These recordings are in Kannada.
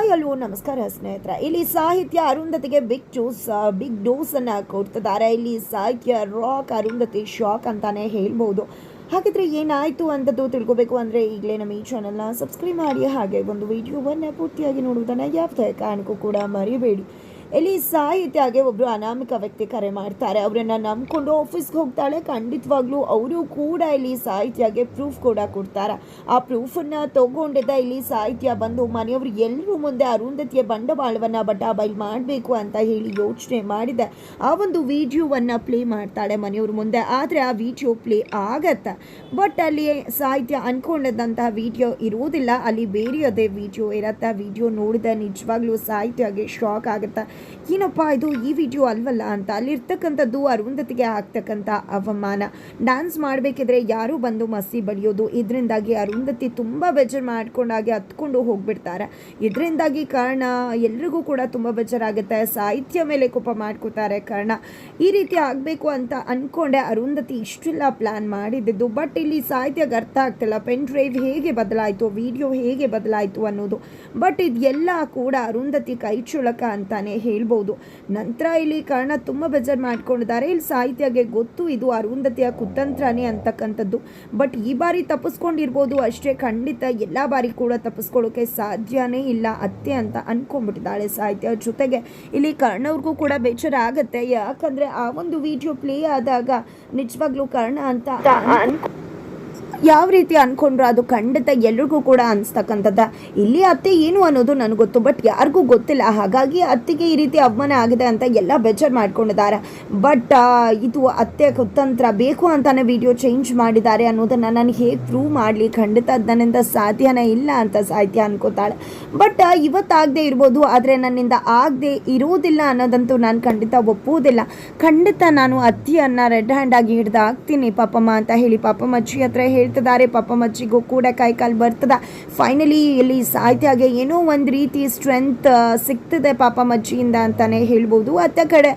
ಹಾಯ್ ಅಲ್ವೋ ನಮಸ್ಕಾರ ಸ್ನೇಹಿತರ. ಇಲ್ಲಿ ಸಾಹಿತ್ಯ ಅರುಂಧತಿಗೆ ಬಿಗ್ ಚೂಸ್ ಬಿಗ್ ಡೋಸ್ ಅನ್ನ ಕೊಡ್ತಿದ್ದಾರೆ. ಇಲ್ಲಿ ಸಾಹಿತ್ಯ ರಾಕ್ ಅರುಂಧತಿ ಶಾಕ್ ಅಂತಾನೆ ಹೇಳ್ಬೋದು. ಹಾಗಿದ್ರೆ ಏನಾಯಿತು ಅಂತದ್ದು ತಿಳ್ಕೊಬೇಕು ಅಂದರೆ ಈಗಲೇ ನಮ್ಮ ಈ ಚಾನಲ್ನ ಸಬ್ಸ್ಕ್ರೈಬ್ ಮಾಡಿ ಹಾಗೆ ಒಂದು ವಿಡಿಯೋವನ್ನು ಪೂರ್ತಿಯಾಗಿ ನೋಡುವುದನ್ನು ಯಾವುದೇ ಕಾರಣಕ್ಕೂ ಕೂಡ ಮರಿಬೇಡಿ. ಇಲ್ಲಿ ಸಾಹಿತ್ಯಗೆ ಒಬ್ಬರು ಅನಾಮಿಕ ವ್ಯಕ್ತಿ ಕರೆ ಮಾಡ್ತಾರೆ. ಅವರನ್ನು ನಂಬಿಕೊಂಡು ಆಫೀಸ್ಗೆ ಹೋಗ್ತಾಳೆ. ಖಂಡಿತವಾಗ್ಲೂ ಅವರು ಕೂಡ ಇಲ್ಲಿ ಸಾಹಿತ್ಯಗೆ ಪ್ರೂಫ್ ಕೂಡ ಕೊಡ್ತಾರೆ. ಆ ಪ್ರೂಫನ್ನು ತಗೊಂಡಿದ್ದ ಇಲ್ಲಿ ಸಾಹಿತ್ಯ ಬಂದು ಮನೆಯವರು ಎಲ್ಲರೂ ಮುಂದೆ ಅರುಂಧತಿಯ ಬಂಡವಾಳವನ್ನು ಬಟಾಬೈಲ್ ಮಾಡಬೇಕು ಅಂತ ಹೇಳಿ ಯೋಚನೆ ಮಾಡಿದೆ. ಆ ಒಂದು ವಿಡಿಯೋವನ್ನು ಪ್ಲೇ ಮಾಡ್ತಾಳೆ ಮನೆಯವ್ರ ಮುಂದೆ. ಆದರೆ ಆ ವಿಡಿಯೋ ಪ್ಲೇ ಆಗತ್ತೆ. ಬಟ್ ಅಲ್ಲಿ ಸಾಹಿತ್ಯ ಅಂದ್ಕೊಂಡಿದ್ದಂತಹ ವಿಡಿಯೋ ಇರುವುದಿಲ್ಲ. ಅಲ್ಲಿ ಬೇರೆಯದೇ ವಿಡಿಯೋ ಇರತ್ತೆ. ವಿಡಿಯೋ ನೋಡಿದ ನಿಜವಾಗ್ಲೂ ಸಾಹಿತ್ಯಗೆ ಶಾಕ್ ಆಗುತ್ತೆ. ಏನಪ್ಪ ಇದು ಈ ವಿಡಿಯೋ ಅಲ್ವಲ್ಲ ಅಂತ ಅಲ್ಲಿರ್ತಕ್ಕಂಥದ್ದು ಅರುಂಧತಿಗೆ ಆಗ್ತಕ್ಕಂಥ ಅವಮಾನ. ಡ್ಯಾನ್ಸ್ ಮಾಡಬೇಕಿದ್ರೆ ಯಾರೂ ಬಂದು ಮಸಿ ಬಡಿಯೋದು, ಇದರಿಂದಾಗಿ ಅರುಂಧತಿ ತುಂಬ ಬೇಜಾರು ಮಾಡ್ಕೊಂಡಾಗೆ ಹತ್ಕೊಂಡು ಹೋಗ್ಬಿಡ್ತಾರೆ. ಇದರಿಂದಾಗಿ ಕಾರಣ ಎಲ್ರಿಗೂ ಕೂಡ ತುಂಬ ಬೇಜಾರಾಗುತ್ತೆ, ಸಾಹಿತ್ಯ ಮೇಲೆ ಕೋಪ ಮಾಡ್ಕೋತಾರೆ ಕಾರಣ. ಈ ರೀತಿ ಆಗಬೇಕು ಅಂತ ಅಂದ್ಕೊಂಡೆ ಅರುಂಧತಿ ಇಷ್ಟೆಲ್ಲ ಪ್ಲ್ಯಾನ್ ಮಾಡಿದ್ದು ಬಟ್ ಇಲ್ಲಿ ಸಾಹಿತ್ಯಕ್ಕೆ ಅರ್ಥ ಆಗ್ತಿಲ್ಲ. ಪೆನ್ ಡ್ರೈವ್ ಹೇಗೆ ಬದಲಾಯಿತು ವಿಡಿಯೋ ಹೇಗೆ ಬದಲಾಯಿತು ಅನ್ನೋದು. ಬಟ್ ಇದೆಲ್ಲ ಕೂಡ ಅರುಂಧತಿ ಕೈ ಚುಳಕ ಅಂತಾನೆ ಹೇಳ್ಬೋದು. ನಂತರ ಇಲ್ಲಿ ಕಾರಣ ತುಂಬ ಬೇಜಾರು ಮಾಡ್ಕೊಂಡಿದ್ದಾರೆ. ಇಲ್ಲಿ ಸಾಹಿತ್ಯಗೆ ಗೊತ್ತು, ಇದು ಅರುಂಧತಿಯ ಕುತಂತ್ರನೇ ಅಂತಕ್ಕಂಥದ್ದು. ಬಟ್ ಈ ಬಾರಿ ತಪ್ಪಿಸ್ಕೊಂಡಿರ್ಬೋದು ಅಷ್ಟೇ. ಖಂಡಿತ ಎಲ್ಲ ಬಾರಿ ಕೂಡ ತಪ್ಪಿಸ್ಕೊಳ್ಳೋಕೆ ಸಾಧ್ಯನೇ ಇಲ್ಲ, ಅತ್ತೆ ಅಂತ ಅಂದ್ಕೊಂಡ್ಬಿಟ್ಟಿದ್ದಾಳೆ ಸಾಹಿತ್ಯ. ಜೊತೆಗೆ ಇಲ್ಲಿ ಕರ್ಣವ್ರಿಗೂ ಕೂಡ ಬೇಜಾರಾಗುತ್ತೆ ಯಾಕಂದರೆ ಆ ಒಂದು ವಿಡಿಯೋ ಪ್ಲೇ ಆದಾಗ ನಿಜವಾಗ್ಲೂ ಕರ್ಣ ಅಂತ ಯಾವ ರೀತಿ ಅನ್ಕೊಂಡ್ರು ಅದು ಖಂಡಿತ ಎಲ್ರಿಗೂ ಕೂಡ ಅನಿಸ್ತಕ್ಕಂಥದ್ದು. ಇಲ್ಲಿ ಅತ್ತೆ ಏನು ಅನ್ನೋದು ನನಗೆ ಗೊತ್ತು, ಬಟ್ ಯಾರಿಗೂ ಗೊತ್ತಿಲ್ಲ. ಹಾಗಾಗಿ ಅತ್ತೆಗೆ ಈ ರೀತಿ ಅವಮಾನ ಆಗಿದೆ ಅಂತ ಎಲ್ಲ ಬೇಜಾರು ಮಾಡ್ಕೊಂಡಿದ್ದಾರೆ. ಬಟ್ ಇದು ಅತ್ತೆ ಕುತಂತ್ರ ಬೇಕು ಅಂತಾನೆ ವಿಡಿಯೋ ಚೇಂಜ್ ಮಾಡಿದ್ದಾರೆ ಅನ್ನೋದನ್ನು ನಾನು ಹೇಗೆ ಪ್ರೂವ್ ಮಾಡಲಿ? ಖಂಡಿತ ನನ್ನಿಂದ ಸಾಧ್ಯನೇ ಇಲ್ಲ ಅಂತ ಸಾಧ್ಯ ಅನ್ಕೋತಾಳೆ. ಬಟ್ ಇವತ್ತಾಗದೆ ಇರ್ಬೋದು, ಆದರೆ ನನ್ನಿಂದ ಆಗದೆ ಇರೋದಿಲ್ಲ ಅನ್ನೋದಂತೂ ನಾನು ಖಂಡಿತ ಒಪ್ಪುವುದಿಲ್ಲ. ಖಂಡಿತ ನಾನು ಅತ್ತಿಯನ್ನು ರೆಡ್ ಹ್ಯಾಂಡಾಗಿ ಹಿಡ್ದು ಹಾಕ್ತೀನಿ, ಪಾಪಮ್ಮ ಅಂತ ಹೇಳಿ ಪಾಪಮ್ಮ, ಅಜ್ಜಿ ಹತ್ರ ಹೇಳ್ತಿದ್ದಾರೆ ಪಾಪ ಅಜ್ಜಿಗೂ ಕೂಡ ಕೈ ಕಾಲು ಬರ್ತದ. ಫೈನಲಿ ಇಲ್ಲಿ ಸಾಹಿತ್ಯಗೆ ಏನೋ ಒಂದು ರೀತಿ ಸ್ಟ್ರೆಂತ್ ಸಿಗ್ತದೆ ಪಾಪ ಮಜ್ಜಿಯಿಂದ ಅಂತಾನೆ ಹೇಳ್ಬೋದು. ಅತ್ತ ಕಡೆ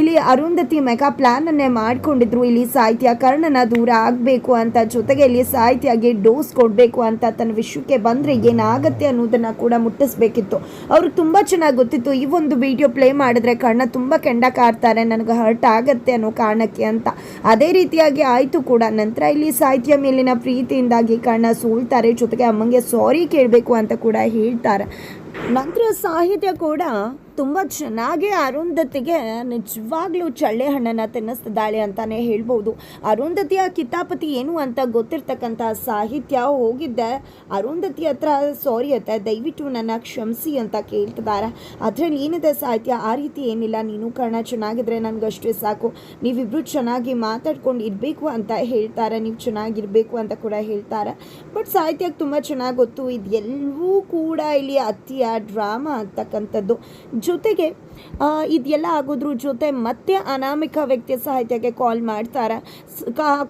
ಇಲ್ಲಿ ಅರುಂಧತಿ ಮೆಗಾ ಪ್ಲ್ಯಾನನ್ನೇ ಮಾಡ್ಕೊಂಡಿದ್ರು. ಇಲ್ಲಿ ಸಾಹಿತ್ಯ ಕರ್ಣನ ದೂರ ಆಗಬೇಕು ಅಂತ, ಜೊತೆಗೆ ಇಲ್ಲಿ ಸಾಹಿತ್ಯಗೆ ಡೋಸ್ ಕೊಡಬೇಕು ಅಂತ ತನ್ನ ವಿಷಯಕ್ಕೆ ಬಂದರೆ ಏನಾಗತ್ತೆ ಅನ್ನೋದನ್ನು ಕೂಡ ಮುಟ್ಟಿಸ್ಬೇಕಿತ್ತು. ಅವ್ರಿಗೆ ತುಂಬ ಚೆನ್ನಾಗಿ ಗೊತ್ತಿತ್ತು, ಈ ಒಂದು ವಿಡಿಯೋ ಪ್ಲೇ ಮಾಡಿದ್ರೆ ಕರ್ಣ ತುಂಬ ಕೆಂಡ ಕಾಡ್ತಾರೆ, ನನಗೆ ಹರ್ಟ್ ಆಗತ್ತೆ ಅನ್ನೋ ಕಾರಣಕ್ಕೆ ಅಂತ. ಅದೇ ರೀತಿಯಾಗಿ ಆಯಿತು ಕೂಡ. ನಂತರ ಇಲ್ಲಿ ಸಾಹಿತ್ಯ ಮೇಲಿನ ಪ್ರೀತಿಯಿಂದಾಗಿ ಕಣ್ಣ ಸೂಳ್ತಾರೆ. ಜೊತೆಗೆ ಅಮ್ಮಂಗೆ ಸಾರಿ ಕೇಳಬೇಕು ಅಂತ ಕೂಡ ಹೇಳ್ತಾರೆ. ನಂತರ ಸಾಹಿತ್ಯ ಕೂಡ ತುಂಬ ಚೆನ್ನಾಗಿ ಅರುಂಧತಿಗೆ ನಿಜವಾಗ್ಲೂ ಚಳ್ಳೆ ಹಣ್ಣನ್ನು ತಿನ್ನಿಸ್ತಿದ್ದಾಳೆ ಅಂತಾನೆ ಹೇಳ್ಬೋದು. ಅರುಂಧತಿಯ ಕಿತಾಪತಿ ಏನು ಅಂತ ಗೊತ್ತಿರ್ತಕ್ಕಂಥ ಸಾಹಿತ್ಯ ಹೋಗಿದ್ದೆ. ಅರುಂಧತಿ ಹತ್ರ, ಸಾರಿ ಅತ್ತೆ, ದಯವಿಟ್ಟು ನನ್ನ ಕ್ಷಮಿಸಿ ಅಂತ ಕೇಳ್ತಿದ್ದಾರೆ. ಅದರಲ್ಲಿ ಏನಿದೆ ಸಾಹಿತ್ಯ? ಆ ರೀತಿ ಏನಿಲ್ಲ. ನೀನು ಕರ್ಣ, ಚೆನ್ನಾಗಿದ್ರೆ ನನಗಷ್ಟೇ ಸಾಕು. ನೀವಿಬ್ರು ಚೆನ್ನಾಗಿ ಮಾತಾಡ್ಕೊಂಡು ಇರಬೇಕು ಅಂತ ಹೇಳ್ತಾರೆ. ನೀವು ಚೆನ್ನಾಗಿರಬೇಕು ಅಂತ ಕೂಡ ಹೇಳ್ತಾರೆ. ಬಟ್ ಸಾಹಿತ್ಯಕ್ಕೆ ತುಂಬ ಚೆನ್ನಾಗಿ ಗೊತ್ತು. ಇದೆಲ್ಲವೂ ಕೂಡ ಇಲ್ಲಿ ಅತಿಯ ಡ್ರಾಮಾ ಅಂತಕ್ಕಂಥದ್ದು ಜೊತೆಗೆ ಇದೆಲ್ಲ ಆಗೋದ್ರ ಜೊತೆ ಮತ್ತೆ ಅನಾಮಿಕ ವ್ಯಕ್ತಿಯ ಸಾಹಿತ್ಯಕ್ಕೆ ಕಾಲ್ ಮಾಡ್ತಾರೆ.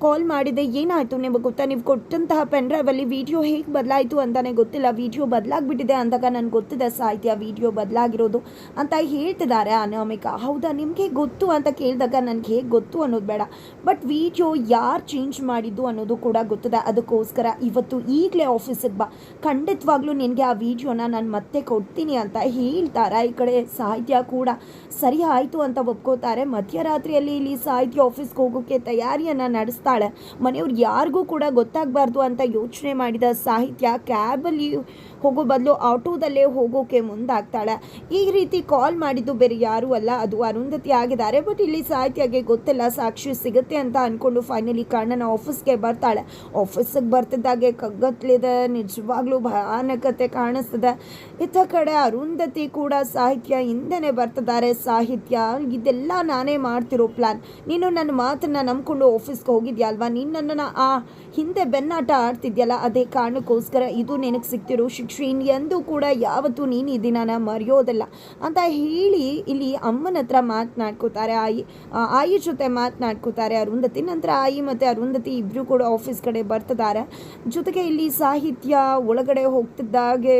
ಕಾಲ್ ಮಾಡಿದೆ, ಏನಾಯಿತು ನಿಮಗೆ ಗೊತ್ತಾ? ನೀವು ಕೊಟ್ಟಂತಹ ಪೆನ್ ಡ್ರೈವಲ್ಲಿ ವಿಡಿಯೋ ಹೇಗೆ ಬದಲಾಯಿತು ಅಂತಾನೆ ಗೊತ್ತಿಲ್ಲ. ವಿಡಿಯೋ ಬದಲಾಗ್ಬಿಟ್ಟಿದೆ ಅಂದಾಗ ನನಗೆ ಗೊತ್ತಿದೆ ಸಾಹಿತ್ಯ ವಿಡಿಯೋ ಬದಲಾಗಿರೋದು ಅಂತ ಹೇಳ್ತಿದ್ದಾರೆ ಅನಾಮಿಕ. ಹೌದಾ? ನಿಮಗೆ ಗೊತ್ತು ಅಂತ ಕೇಳಿದಾಗ ನನಗೆ ಹೇಗೆ ಗೊತ್ತು ಅನ್ನೋದು ಬೇಡ. ಬಟ್ ವಿಡಿಯೋ ಯಾರು ಚೇಂಜ್ ಮಾಡಿದ್ದು ಅನ್ನೋದು ಕೂಡ ಗೊತ್ತಿದೆ. ಅದಕ್ಕೋಸ್ಕರ ಇವತ್ತು ಈಗಲೇ ಆಫೀಸಿಗೆ ಬಾ. ಖಂಡಿತವಾಗ್ಲೂ ನಿನಗೆ ಆ ವಿಡಿಯೋನ ನಾನು ಮತ್ತೆ ಕೊಡ್ತೀನಿ ಅಂತ ಹೇಳ್ತಾರೆ ಈ ಕಡೆ? ಸಾಹಿತ್ಯ ಕೂಡ ಸರಿ ಆಯಿತು ಅಂತ ಒಪ್ಕೋತಾರೆ. ಮಧ್ಯರಾತ್ರಿಯಲ್ಲಿ ಇಲ್ಲಿ ಸಾಹಿತ್ಯ ಆಫೀಸ್ಗೆ ಹೋಗೋಕ್ಕೆ ತಯಾರಿಯನ್ನು ನಡೆಸ್ತಾಳೆ. ಮನೆಯವ್ರು ಯಾರಿಗೂ ಕೂಡ ಗೊತ್ತಾಗಬಾರ್ದು ಅಂತ ಯೋಚನೆ ಮಾಡಿದ ಸಾಹಿತ್ಯ ಕ್ಯಾಬಲ್ಲಿ ಹೋಗೋ ಬದಲು ಆಟೋದಲ್ಲೇ ಹೋಗೋಕೆ ಮುಂದಾಗ್ತಾಳೆ. ಈ ರೀತಿ ಕಾಲ್ ಮಾಡಿದ್ದು ಬೇರೆ ಯಾರೂ ಅಲ್ಲ. ಅದು ಅರುಂಧತಿ ಆಗಿದ್ದಾರೆ. ಬಟ್ ಇಲ್ಲಿ ಸಾಹಿತ್ಯಗೆ ಗೊತ್ತಿಲ್ಲ. ಸಾಕ್ಷಿ ಸಿಗುತ್ತೆ ಅಂತ ಅಂದ್ಕೊಂಡು ಫೈನಲಿ ಕಣ್ಣನ ಆಫೀಸ್ಗೆ ಬರ್ತಾಳೆ. ಆಫೀಸಿಗೆ ಬರ್ತಿದ್ದಾಗೆ ಕಗ್ಗತ್ಲಿದೆ. ನಿಜವಾಗ್ಲೂ ಭಯಾನಕತೆ ಕಾಣಿಸ್ತದೆ. ಇತ್ತ ಕಡೆ ಅರುಂಧತಿ ಕೂಡ ಸಾಹಿತ್ಯ ಹಿಂದೆನೇ ಬರ್ತಿದ್ದಾರೆ. ಸಾಹಿತ್ಯ, ಇದೆಲ್ಲ ನಾನೇ ಮಾಡ್ತಿರೋ ಪ್ಲಾನ್ ನೀನು ನನ್ನ ಮಾತನ್ನು ನಂಬ್ಕೊಂಡು ಆಫೀಸ್ಗೆ ಹೋಗಿದ್ಯಾ ಅಲ್ವಾ? ನೀನು ನನ್ನನ್ನು ಆ ಹಿಂದೆ ಬೆನ್ನಾಟ ಆಡ್ತಿದ್ಯಲ್ಲ? ಅದೇ ಕಾರಣಕ್ಕೋಸ್ಕರ ಇದು ನಿನಗೆ ಸಿಗ್ತಿರೋ ಶಿಕ್ಷೆ ಎಂದೂ ಕೂಡ ಯಾವತ್ತೂ ನೀನು ಈ ದಿನನ ಮರೆಯೋದಲ್ಲ ಅಂತ ಹೇಳಿ ಇಲ್ಲಿ ಅಮ್ಮನ ಹತ್ರ ಮಾತನಾಡ್ಕೋತಾರೆ. ಆಯಿ ಆಯಿ ಜೊತೆ ಮಾತನಾಡ್ಕೋತಾರೆ. ಅರುಂಧತಿ ನಂತರ ಆಯಿ ಮತ್ತು ಅರುಂಧತಿ ಇಬ್ಬರು ಕೂಡ ಆಫೀಸ್ ಕಡೆ ಬರ್ತಿದ್ದಾರೆ. ಜೊತೆಗೆ ಇಲ್ಲಿ ಸಾಹಿತ್ಯ ಒಳಗಡೆ ಹೋಗ್ತಿದ್ದಾಗೆ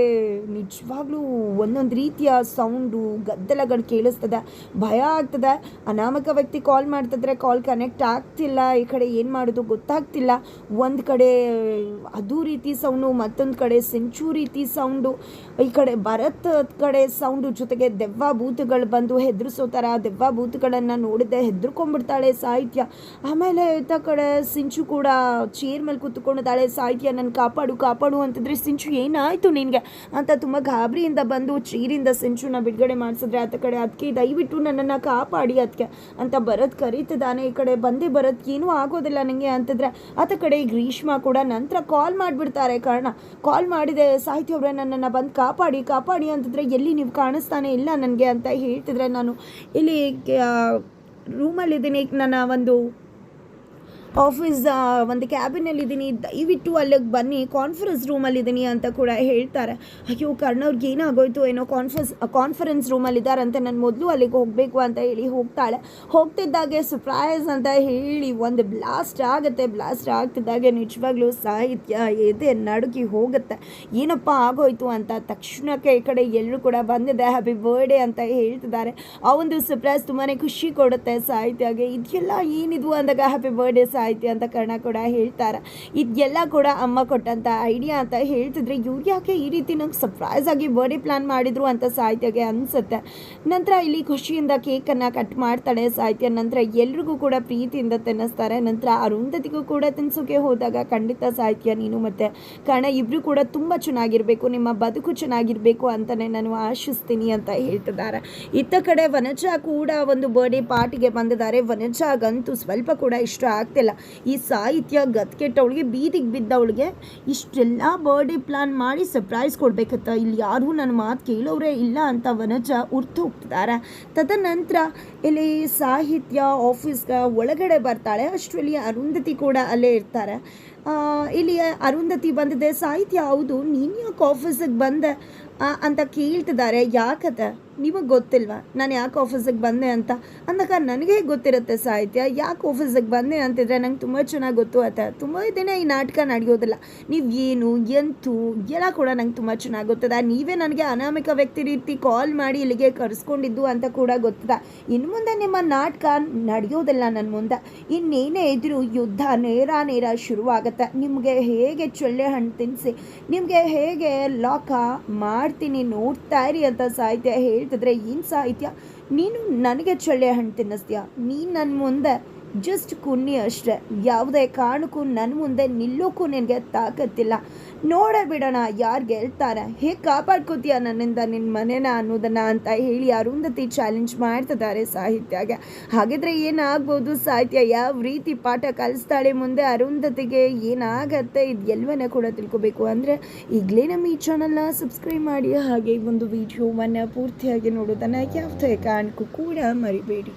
ನಿಜವಾಗ್ಲೂ ಒಂದೊಂದು ರೀತಿಯ ಸೌಂಡು ಗದ್ದಲಗಳು ಕೇಳಿಸ್ತದೆ. ಭಯ ಆಗ್ತದೆ. ಅನಾಮಕ ವ್ಯಕ್ತಿ ಕಾಲ್ ಮಾಡ್ತಿದ್ರೆ ಕಾಲ್ ಕನೆಕ್ಟ್ ಆಗ್ತಿಲ್ಲ. ಈ ಕಡೆ ಏನು ಮಾಡೋದು ಗೊತ್ತಾಗ್ತಿಲ್ಲ. ಒಂದು ಕಡೆ, ಅದು ರೀತಿ ಸೌಂಡು ಮತ್ತೊಂದು ಕಡೆ ಸೆಂಚು ಕತ್ತಿ ಸೌಂಡು. ಈ ಕಡೆ ಭರತ್ ಕಡೆ ಸೌಂಡು ಜೊತೆಗೆ ದೆವ್ವ ಭೂತಗಳು ಬಂದು ಹೆದರಿಸೋ ಥರ ದೆವ್ವ ಭೂತಗಳನ್ನು ನೋಡಿದ್ದೆ ಹೆದರ್ಕೊಂಡ್ಬಿಡ್ತಾಳೆ ಸಾಹಿತ್ಯ. ಆಮೇಲೆ ಇತ್ತ ಕಡೆ ಸಿಂಚು ಕೂಡ ಚೇರ್ ಮೇಲೆ ಕೂತ್ಕೊಂಡಿದ್ದಾಳೆ. ಸಾಹಿತ್ಯ ನನ್ನ ಕಾಪಾಡು ಕಾಪಾಡು ಅಂತಿದ್ರೆ, ಸಿಂಚು, ಏನಾಯಿತು ನಿನಗೆ? ಅಂತ ತುಂಬ ಗಾಬರಿಯಿಂದ ಬಂದು ಚೀರಿಂದ ಸಿಂಚುನ ಬಿಡುಗಡೆ ಮಾಡಿಸಿದ್ರೆ ಆತ ಕಡೆ ಅದಕ್ಕೆ ದಯವಿಟ್ಟು ನನ್ನನ್ನು ಕಾಪಾಡಿ ಅದಕ್ಕೆ ಅಂತ ಭರತ್ ಕರೀತಿದ್ದಾನೆ. ಈ ಕಡೆ, ಬಂದೇ ಭರತ್, ಏನೂ ಆಗೋದಿಲ್ಲ ನನಗೆ ಅಂತಿದ್ರೆ ಆತ ಕಡೆ ಗ್ರೀಷ್ಮ ಕೂಡ ನಂತರ ಕಾಲ್ ಮಾಡಿಬಿಡ್ತಾರೆ. ಕಾರಣ ಕಾಲ್ ಮಾಡಿದೆ ಸಾಹಿತ್ಯ ಅವರೇ, ನನ್ನನ್ನು ಬಂದು ಕಾಪಾಡಿ ಕಾಪಾಡಿ ಅಂತಿದ್ರೆ ಎಲ್ಲಿ ನೀವು ಕಾಣಿಸ್ತಾನೆ ಇಲ್ಲ ನನಗೆ ಅಂತ ಹೇಳ್ತಿದ್ರೆ ನಾನು. ಇಲ್ಲಿ ರೂಮಲ್ಲಿದ್ದೀನಿ ನನ್ನ ಒಂದು ಆಫೀಸ್ ಒಂದು ಕ್ಯಾಬಿನಲ್ಲಿದ್ದೀನಿ ದಯವಿಟ್ಟು ಅಲ್ಲಿಗೆ ಬನ್ನಿ. ಕಾನ್ಫರೆನ್ಸ್ ರೂಮಲ್ಲಿದ್ದೀನಿ ಅಂತ ಕೂಡ ಹೇಳ್ತಾರೆ. ಅಯ್ಯೋ, ಕರ್ಣವ್ರಿಗೆ ಏನಾಗೋಯ್ತು ಏನೋ? ಕಾನ್ಫರೆನ್ಸ್ ಕಾನ್ಫರೆನ್ಸ್ ರೂಮಲ್ಲಿದ್ದಾರಂತೆ ನಾನು ಮೊದಲು ಅಲ್ಲಿಗೆ ಹೋಗಬೇಕು ಅಂತ ಹೇಳಿ ಹೋಗ್ತಾಳೆ. ಹೋಗ್ತಿದ್ದಾಗೆ ಸರ್ಪ್ರೈಸ್ ಅಂತ ಹೇಳಿ ಒಂದು ಬ್ಲಾಸ್ಟ್ ಆಗುತ್ತೆ. ಬ್ಲಾಸ್ಟ್ ಆಗ್ತಿದ್ದಾಗೆ ನಿಜವಾಗ್ಲೂ ಸಾಹಿತ್ಯ, ಎದೆ ನಡುಕಿ ಹೋಗುತ್ತೆ. ಏನಪ್ಪ ಆಗೋಯ್ತು ಅಂತ ತಕ್ಷಣಕ್ಕೆ ಈ ಕಡೆ ಎಲ್ಲರೂ ಕೂಡ ಬಂದಿದೆ. ಹ್ಯಾಪಿ ಬರ್ಡೇ ಅಂತ ಹೇಳ್ತಿದ್ದಾರೆ. ಆ ಒಂದು ಸರ್ಪ್ರೈಸ್ ತುಂಬಾ ಖುಷಿ ಕೊಡುತ್ತೆ ಸಾಹಿತ್ಯಗೆ. ಇದೆಲ್ಲ ಏನಿದು ಅಂದಾಗ ಹ್ಯಾಪಿ ಬರ್ಡೇ ಸಾಹಿತ್ಯ ಅಂತ ಕರ್ಣ ಕೂಡ ಹೇಳ್ತಾರೆ. ಇದೆಲ್ಲ ಕೂಡ ಅಮ್ಮ ಕೊಟ್ಟಂತ ಐಡಿಯಾ ಅಂತ ಹೇಳ್ತಿದ್ರೆ ಇವ್ರು ಯಾಕೆ ಈ ರೀತಿ ನಂಗೆ ಸರ್ಪ್ರೈಸ್ ಆಗಿ ಬರ್ಡೇ ಪ್ಲಾನ್ ಮಾಡಿದ್ರು ಅಂತ ಸಾಹಿತ್ಯಗೆ ಅನ್ಸುತ್ತೆ. ನಂತರ ಇಲ್ಲಿ ಖುಷಿಯಿಂದ ಕೇಕನ್ನು ಕಟ್ ಮಾಡ್ತಾಳೆ ಸಾಹಿತ್ಯ. ನಂತರ ಎಲ್ರಿಗೂ ಕೂಡ ಪ್ರೀತಿಯಿಂದ ತಿನ್ನಿಸ್ತಾರೆ. ನಂತರ ಅರುಂಧತಿಗೂ ಕೂಡ ತಿನ್ಸೋಕೆ ಹೋದಾಗ ಖಂಡಿತ ಸಾಹಿತ್ಯ, ನೀನು ಮತ್ತೆ ಕರ್ಣ ಇಬ್ರು ಕೂಡ ತುಂಬ ಚೆನ್ನಾಗಿರ್ಬೇಕು, ನಿಮ್ಮ ಬದುಕು ಚೆನ್ನಾಗಿರಬೇಕು ಅಂತಾನೆ ನಾನು ಆಶಿಸ್ತೀನಿ ಅಂತ ಹೇಳ್ತಿದ್ದಾರೆ. ಇತ್ತ ಕಡೆ ವನಜಾ ಕೂಡ ಒಂದು ಬರ್ಡೇ ಪಾರ್ಟಿಗೆ ಬಂದಿದ್ದಾರೆ. ವನಜಾಗಂತೂ ಸ್ವಲ್ಪ ಕೂಡ ಇಷ್ಟ ಆಗ್ತಿಲ್ಲ. ಈ ಸಾಹಿತ್ಯ ಗತ್ಕೆಟ್ಟವಳಿಗೆ ಬೀದಿಗೆ ಬಿದ್ದವಳಿಗೆ ಇಷ್ಟೆಲ್ಲ ಬರ್ಡೇ ಪ್ಲಾನ್ ಮಾಡಿ ಸರ್ಪ್ರೈಸ್ ಕೊಡ್ಬೇಕತ್ತ. ಇಲ್ಲಿ ಯಾರೂ ನನ್ನ ಮಾತು ಕೇಳೋರೇ ಇಲ್ಲ ಅಂತ ವನಜ ಉರ್ತು ಹೋಗ್ತಿದ್ದಾರೆ ತದನಂತರ ಇಲ್ಲಿ ಸಾಹಿತ್ಯ ಆಫೀಸ್ಗೆ ಒಳಗಡೆ ಬರ್ತಾಳೆ ಅಷ್ಟರಲ್ಲಿ ಅರುಂಧತಿ ಕೂಡ ಅಲ್ಲೇ ಇರ್ತಾರೆ. ಇಲ್ಲಿ ಅರುಂಧತಿ ಬಂದಿದೆ. ಸಾಹಿತ್ಯ ಹೌದು, ನೀನು ಯಾಕೆ ಆಫೀಸಿಗೆ ಬಂದೆ ಅಂತ ಕೇಳ್ತಿದ್ದಾರೆ. ಯಾಕತೆ ನಿಮಗೆ ಗೊತ್ತಿಲ್ವ? ನಾನು ಯಾಕೆ ಆಫೀಸಿಗೆ ಬಂದೆ ಅಂತ? ಅಂದಾಗ ನನಗೆ ಗೊತ್ತಿರುತ್ತೆ ಸಾಹಿತ್ಯ. ಯಾಕೆ ಆಫೀಸಿಗೆ ಬಂದೆ ಅಂತಿದ್ರೆ ನಂಗೆ ತುಂಬ ಚೆನ್ನಾಗಿ ಗೊತ್ತು ಆತ ತುಂಬ ದಿನ ಈ ನಾಟಕ ನಡೆಯೋದಿಲ್ಲ. ನೀವು ಏನು, ಎಂತು, ಎಲ್ಲ ಕೂಡ ನಂಗೆ ತುಂಬ ಚೆನ್ನಾಗಿ ಗೊತ್ತದ. ನೀವೇ ನನಗೆ ಅನಾಮಿಕ ವ್ಯಕ್ತಿ ರೀತಿ ಕಾಲ್ ಮಾಡಿ ಇಲ್ಲಿಗೆ ಕರೆಸ್ಕೊಂಡಿದ್ದು ಅಂತ ಕೂಡ ಗೊತ್ತದ. ಇನ್ನು ಮುಂದೆ ನಿಮ್ಮ ನಾಟಕ ನಡೆಯೋದಿಲ್ಲ ನನ್ನ ಮುಂದೆ. ಇನ್ನೇನೇ ಇದ್ರೂ ಯುದ್ಧ ನೇರ ನೇರ ಶುರುವಾಗತ್ತೆ. ನಿಮಗೆ ಹೇಗೆ ಚೊಳ್ಳೆ ಹಣ್ಣು ತಿನ್ನಿಸಿ ನಿಮಗೆ ಹೇಗೆ ಲಾಕ ಮಾಡ್ತೀನಿ ನೋಡ್ತಾ ಇರಿ ಅಂತ ಸಾಹಿತ್ಯ ಹೇಳ್ತಿದ್ರೆ, ಏನು ಸಾಹಿತ್ಯ? ನೀನು ನನಗೆ ಚೊಳ್ಳೆ ಹಣ್ಣು ತಿನ್ನಿಸ್ತೀಯ? ನೀನು ನನ್ನ ಮುಂದೆ ಜಸ್ಟ್ ಕುನ್ನಿ ಅಷ್ಟೇ. ಯಾವುದೇ ಕಾರಣಕ್ಕೂ ನನ್ನ ಮುಂದೆ ನಿಲ್ಲೋಕ್ಕೂ ನಿನಗೆ ತಾಕತ್ತಿಲ್ಲ. ನೋಡ ಬಿಡೋಣ ಯಾರು ಗೆಲ್ತಾರೆ. ಹೇಗೆ ಕಾಪಾಡ್ಕೋತೀಯ ನನ್ನಿಂದ ನಿನ್ನ ಮನೆನ ಅನ್ನೋದನ್ನ ಅಂತ ಹೇಳಿ ಅರುಂಧತಿ ಚಾಲೆಂಜ್ ಮಾಡ್ತಿದ್ದಾರೆ ಸಾಹಿತ್ಯಗೆ. ಹಾಗಿದ್ರೆ ಏನಾಗ್ಬೋದು ಸಾಹಿತ್ಯ? ಯಾವ ರೀತಿ ಪಾಠ ಕಲಿಸ್ತಾಳೆ ಮುಂದೆ ಅರುಂಧತಿಗೆ? ಏನಾಗತ್ತೆ? ಇದು ಎಲ್ಲವನ್ನ ಕೂಡ ತಿಳ್ಕೊಬೇಕು. ಅಂದರೆ ಈಗಲೇ ನಮ್ಮ ಈ ಚಾನಲ್ನ ಸಬ್ಸ್ಕ್ರೈಬ್ ಮಾಡಿ. ಹಾಗೆ ಒಂದು ವಿಡಿಯೋವನ್ನು ಪೂರ್ತಿಯಾಗಿ ನೋಡೋದನ್ನು ಯಾವುದೇ ಕಾರಣಕ್ಕೂ ಕೂಡ ಮರಿಬೇಡಿ.